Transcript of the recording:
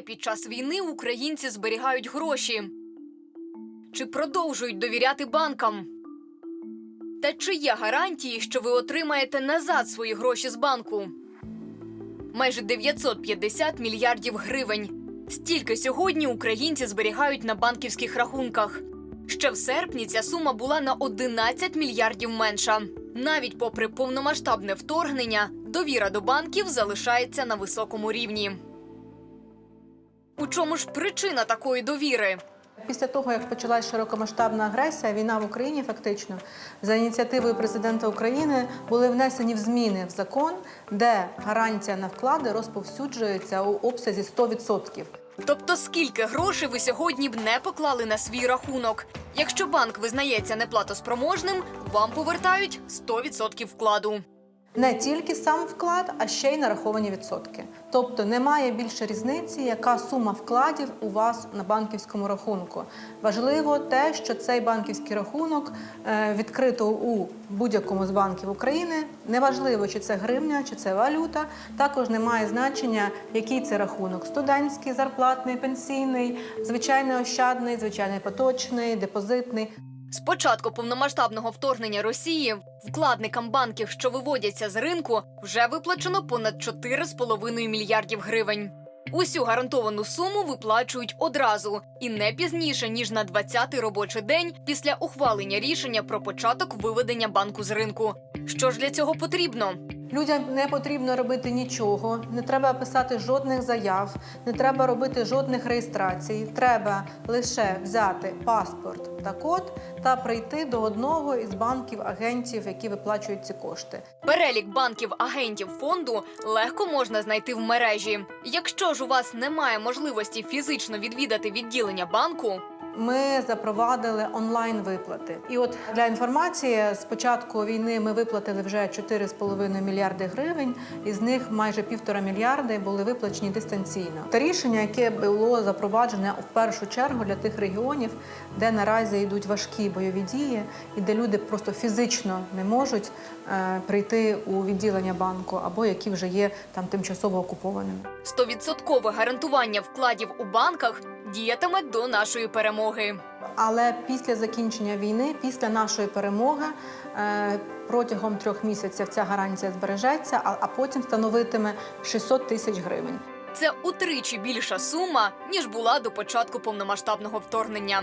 Під час війни українці зберігають гроші? Чи продовжують довіряти банкам? Та чи є гарантії, що ви отримаєте назад свої гроші з банку? Майже 950 мільярдів гривень. Стільки сьогодні українці зберігають на банківських рахунках. Ще в серпні ця сума була на 11 мільярдів менша. Навіть попри повномасштабне вторгнення, довіра до банків залишається на високому рівні. У чому ж причина такої довіри? Після того, як почалась широкомасштабна агресія, війна в Україні фактично за ініціативою президента України були внесені в зміни в закон, де гарантія на вклади розповсюджується у обсязі 100%. Тобто, скільки грошей ви сьогодні б не поклали на свій рахунок? Якщо банк визнається неплатоспроможним, вам повертають 100% вкладу. Не тільки сам вклад, а ще й нараховані відсотки. Тобто немає більше різниці, яка сума вкладів у вас на банківському рахунку. Важливо те, що цей банківський рахунок е, відкрито у будь-якому з банків України. Неважливо, чи це гривня, чи це валюта. Також не має значення, який це рахунок: студентський, зарплатний, пенсійний, звичайний ощадний, звичайний поточний, депозитний. З початку повномасштабного вторгнення Росії вкладникам банків, що виводяться з ринку, вже виплачено понад 4,5 мільярдів гривень. Усю гарантовану суму виплачують одразу і не пізніше ніж на 20-й робочий день після ухвалення рішення про початок виведення банку з ринку. Що ж для цього потрібно? Людям не потрібно робити нічого, не треба писати жодних заяв, не треба робити жодних реєстрацій. Треба лише взяти паспорт та код та прийти до одного із банків агентів, які виплачують ці кошти. Перелік банків агентів фонду легко можна знайти в мережі. Якщо ж у вас немає можливості фізично відвідати відділення банку, Ми запровадили онлайн виплати. І от для інформації, з початку війни ми виплатили вже 4,5 мільярди гривень, із них майже півтора мільярди були виплачені дистанційно. Та рішення, яке було запроваджене в першу чергу для тих регіонів, де наразі йдуть важкі бойові дії, і де люди просто фізично не можуть е, прийти у відділення банку, або які вже є там тимчасово окупованими. стовідсоткове гарантування вкладів у банках діятиме до нашої перемоги. Але після закінчення війни, після нашої перемоги, е, протягом трьох місяців ця гарантія збережеться, а, а потім становитиме 600 тисяч гривень. Це утричі більша сума ніж була до початку повномасштабного вторгнення.